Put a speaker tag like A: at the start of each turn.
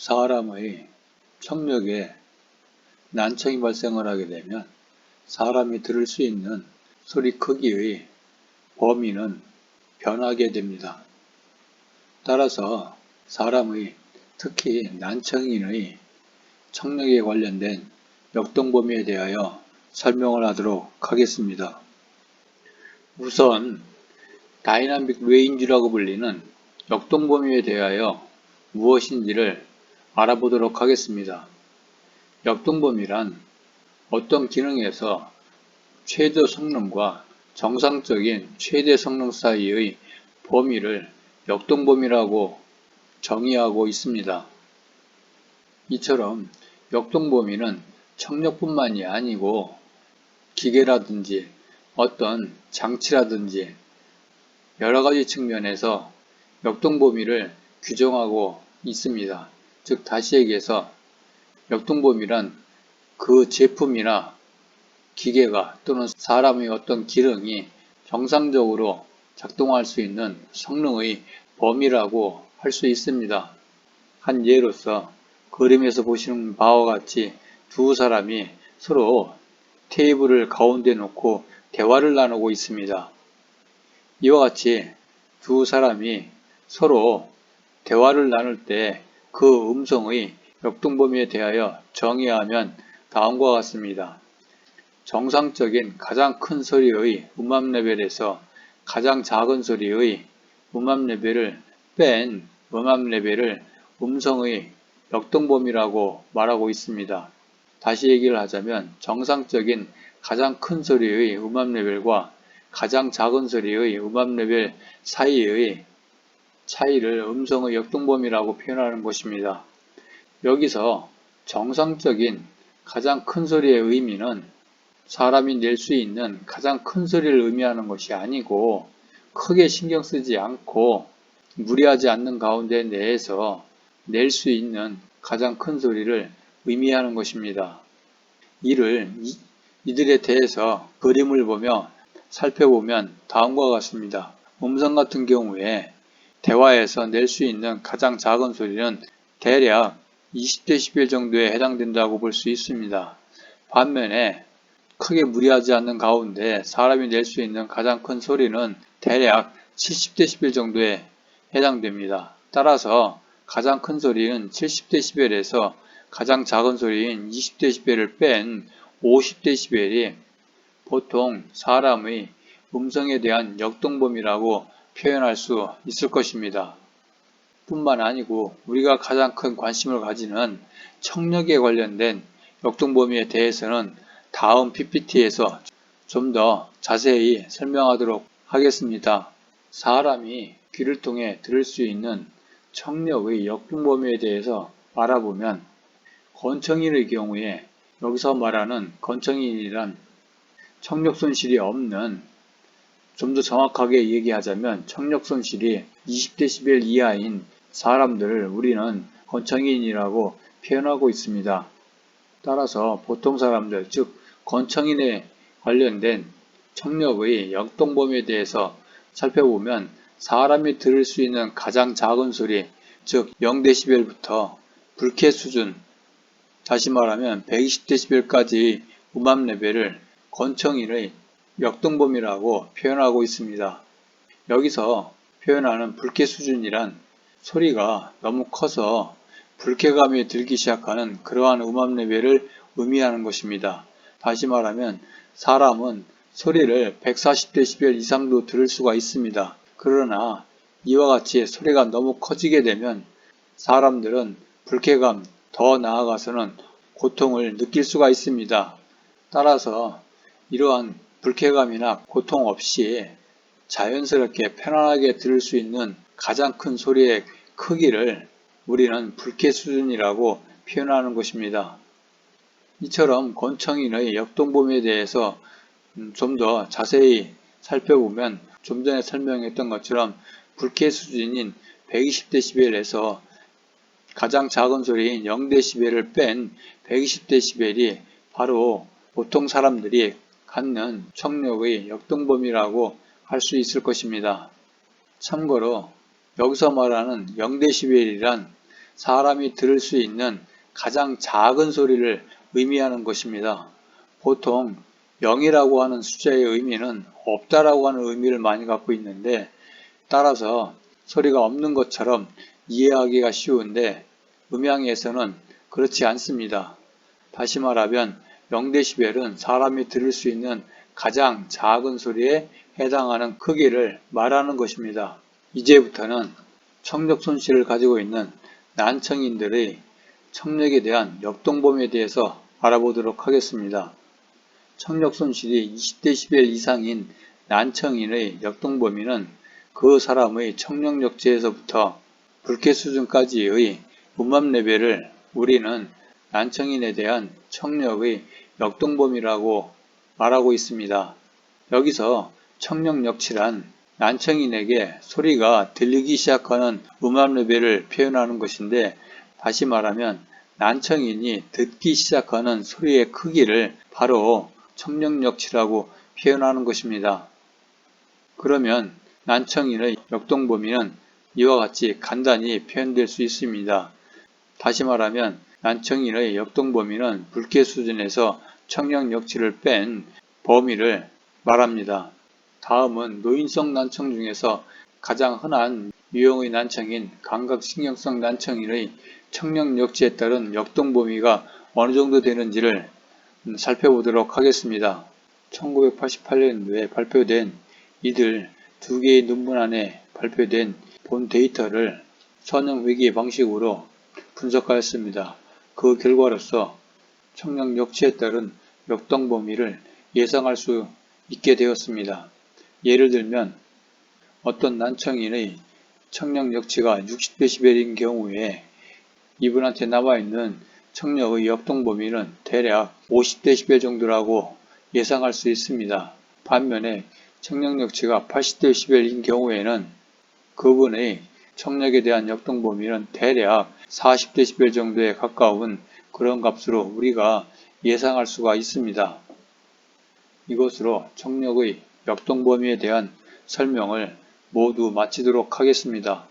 A: 사람의 청력에 난청이 발생을 하게 되면 사람이 들을 수 있는 소리 크기의 범위는 변하게 됩니다. 따라서 사람의 특히 난청인의 청력에 관련된 역동 범위에 대하여 설명을 하도록 하겠습니다. 우선 다이나믹 레인지라고 불리는 역동 범위에 대하여 무엇인지를 알아보도록 하겠습니다. 역동범위란 어떤 기능에서 최저 성능과 정상적인 최대 성능 사이의 범위를 역동범위라고 정의하고 있습니다. 이처럼 역동범위는 청력뿐만이 아니고 기계라든지 어떤 장치라든지 여러 가지 측면에서 역동범위를 규정하고 있습니다. 즉 다시 얘기해서 역동범위란 그 제품이나 기계가 또는 사람의 어떤 기능이 정상적으로 작동할 수 있는 성능의 범위라고 할 수 있습니다. 한 예로서 그림에서 보시는 바와 같이 두 사람이 서로 테이블을 가운데 놓고 대화를 나누고 있습니다. 이와 같이 두 사람이 서로 대화를 나눌 때 그 음성의 역동범위에 대하여 정의하면 다음과 같습니다. 정상적인 가장 큰 소리의 음압 레벨에서 가장 작은 소리의 음압 레벨을 뺀 음압 레벨을 음성의 역동범위라고 말하고 있습니다. 다시 얘기를 하자면 정상적인 가장 큰 소리의 음압 레벨과 가장 작은 소리의 음압 레벨 사이의 차이를 음성의 역동범위라고 표현하는 것입니다. 여기서 정상적인 가장 큰 소리의 의미는 사람이 낼 수 있는 가장 큰 소리를 의미하는 것이 아니고 크게 신경 쓰지 않고 무리하지 않는 가운데 내에서 낼 수 있는 가장 큰 소리를 의미하는 것입니다. 이를 이, 이들에 대해서 그림을 보며 살펴보면 다음과 같습니다. 음성 같은 경우에 대화에서 낼 수 있는 가장 작은 소리는 대략 20dB 정도에 해당된다고 볼 수 있습니다. 반면에 크게 무리하지 않는 가운데 사람이 낼 수 있는 가장 큰 소리는 대략 70dB 정도에 해당됩니다. 따라서 가장 큰 소리는 70dB에서 가장 작은 소리인 20dB를 뺀 50dB이 보통 사람의 음성에 대한 역동범위라고 표현할 수 있을 것입니다. 뿐만 아니고 우리가 가장 큰 관심을 가지는 청력에 관련된 역동범위에 대해서는 다음 PPT에서 좀 더 자세히 설명하도록 하겠습니다. 사람이 귀를 통해 들을 수 있는 청력의 역동범위에 대해서 알아보면 건청인의 경우에 여기서 말하는 건청인이란 청력 손실이 없는 좀 더 정확하게 얘기하자면 청력 손실이 20dB 이하인 사람들을 우리는 건청인이라고 표현하고 있습니다. 따라서 보통 사람들, 즉 건청인에 관련된 청력의 역동 범위에 대해서 살펴보면 사람이 들을 수 있는 가장 작은 소리, 즉 0dB부터 불쾌 수준, 다시 말하면 120dB까지의 음압 레벨을 건청인의 역동범위라고 표현하고 있습니다. 여기서 표현하는 불쾌 수준이란 소리가 너무 커서 불쾌감이 들기 시작하는 그러한 음압 레벨을 의미하는 것입니다. 다시 말하면 사람은 소리를 140dB 이상도 들을 수가 있습니다. 그러나 이와 같이 소리가 너무 커지게 되면 사람들은 불쾌감, 더 나아가서는 고통을 느낄 수가 있습니다. 따라서 이러한 불쾌감이나 고통 없이 자연스럽게 편안하게 들을 수 있는 가장 큰 소리의 크기를 우리는 불쾌 수준이라고 표현하는 것입니다. 이처럼 권청인의 역동범위에 대해서 음, 좀더 자세히 살펴보면 좀 전에 설명했던 것처럼 불쾌 수준인 120dB에서 가장 작은 소리인 0dB를 뺀 120dB이 바로 보통 사람들이 갖는 청력의 역동범위라고 할 수 있을 것입니다. 참고로 여기서 말하는 0dB이란 사람이 들을 수 있는 가장 작은 소리를 의미하는 것입니다. 보통 0이라고 하는 숫자의 의미는 없다라고 하는 의미를 많이 갖고 있는데 따라서 소리가 없는 것처럼 이해하기가 쉬운데 음향에서는 그렇지 않습니다. 다시 말하면 0데시벨은 사람이 들을 수 있는 가장 작은 소리에 해당하는 크기를 말하는 것입니다. 이제부터는 청력 손실을 가지고 있는 난청인들의 청력에 대한 역동 범위에 대해서 알아보도록 하겠습니다. 청력 손실이 20데시벨 이상인 난청인의 역동 범위는 그 사람의 청력력제에서부터 불쾌 수준까지의 음압 레벨을 우리는 난청인에 대한 청력의 역동범위라고 말하고 있습니다. 여기서 청력력치란 난청인에게 소리가 들리기 시작하는 음압 레벨을 표현하는 것인데 다시 말하면 난청인이 듣기 시작하는 소리의 크기를 바로 청력력치라고 표현하는 것입니다. 그러면 난청인의 역동 범위는 이와 같이 간단히 표현될 수 있습니다. 다시 말하면 난청인의 역동 범위는 불쾌 수준에서 청력력치를 뺀 범위를 말합니다. 다음은 노인성 난청 중에서 가장 흔한 유형의 난청인 감각신경성 난청인의 청력력치에 따른 역동 범위가 어느 정도 되는지를 음, 살펴보도록 하겠습니다. 1988년도에 발표된 이들 두 개의 논문 안에 발표된 본 데이터를 선형 회계 방식으로 분석하였습니다. 그 결과로서 청력력치에 따른 역동 범위를 예상할 수 있게 되었습니다. 예를 들면 어떤 난청인의 청력력치가 60dB인 경우에 이분한테 남아있는 청력의 역동 범위는 대략 50dB 정도라고 예상할 수 있습니다. 반면에 청력력치가 80dB인 경우에는 그분의 청력에 대한 역동 범위는 대략 40dB 정도에 가까운 그런 값으로 우리가 예상할 수가 있습니다. 이것으로 청력의 역동 범위에 대한 설명을 모두 마치도록 하겠습니다.